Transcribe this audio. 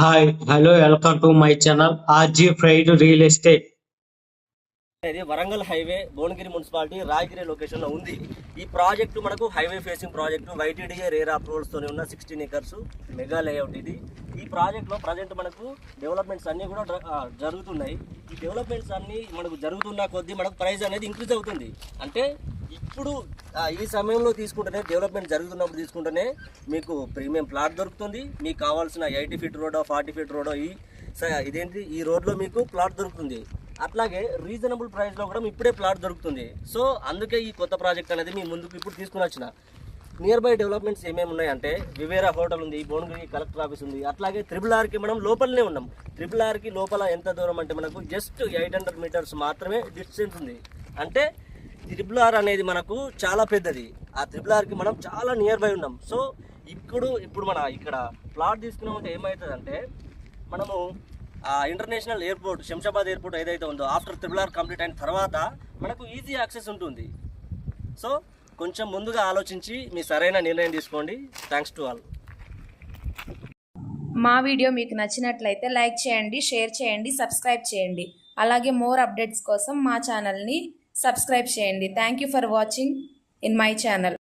Hi, hello, welcome to my channel RG Freight Real Estate. అనేది Warangal highway Bhuvanagiri municipality Rayagiri లొకేషన్లో ఉంది ఈ ప్రాజెక్టు మనకు highway facing project YTDA RERA అప్రూవల్స్తోనే ఉన్న సిక్స్టీన్ ఏకర్స్ మెగా లేఅవుట్ ఇది ఈ ప్రాజెక్ట్లో ప్రజెంట్ మనకు డెవలప్మెంట్స్ అన్నీ కూడా జరుగుతున్నాయి ఈ డెవలప్మెంట్స్ అన్నీ మనకు జరుగుతున్న కొద్దీ మనకు ప్రైస్ అనేది ఇంక్రీజ్ అవుతుంది అంటే ఇప్పుడు ఈ సమయంలో తీసుకుంటేనే డెవలప్మెంట్ జరుగుతున్నప్పుడు తీసుకుంటేనే మీకు ప్రీమియం ప్లాట్ దొరుకుతుంది మీకు కావాల్సిన eighty feet road forty feet road ఈ ఇదేంటి ఈ రోడ్లో మీకు ప్లాట్ దొరుకుతుంది అట్లాగే రీజనబుల్ ప్రైస్లో కూడా ఇప్పుడే ప్లాట్ దొరుకుతుంది సో అందుకే ఈ కొత్త ప్రాజెక్ట్ అనేది మీ ముందుకు ఇప్పుడు తీసుకుని వచ్చిన నియర్ బై డెవలప్మెంట్స్ ఏమేమి ఉన్నాయంటే వివేరా హోటల్ ఉంది భువనగిరి కలెక్టర్ ఆఫీస్ ఉంది అట్లాగే త్రిబుల్ ఆర్కి మనం లోపలనే ఉన్నాం త్రిబుల్ ఆర్కి లోపల ఎంత దూరం అంటే మనకు జస్ట్ ఎయిట్ హండ్రెడ్ మీటర్స్ మాత్రమే డిస్టెన్స్ ఉంది అంటే త్రిబుల్ ఆర్ అనేది మనకు చాలా పెద్దది ఆ త్రిబుల్ ఆర్కి మనం చాలా నియర్ బై ఉన్నాం సో ఇప్పుడు ఇప్పుడు మన ఇక్కడ ప్లాట్ తీసుకున్నామంటే ఏమవుతుందంటే మనము ఇంటర్నేషనల్ ఎయిర్పోర్ట్ శంషాబాద్ ఎయిర్పోర్ట్ ఏదైతే ఉందో ఆఫ్టర్ త్రిబుల్ ఆర్ కంప్లీట్ అయిన తర్వాత మనకు ఈజీ యాక్సెస్ ఉంటుంది సో కొంచెం ముందుగా ఆలోచించి మీ సరైన నిర్ణయం తీసుకోండి థ్యాంక్స్ టు ఆల్ మా వీడియో మీకు నచ్చినట్లయితే లైక్ చేయండి షేర్ చేయండి సబ్స్క్రైబ్ చేయండి అలాగే మోర్ అప్డేట్స్ కోసం మా ఛానల్ని సబ్స్క్రైబ్ చేయండి thank you for watching in my channel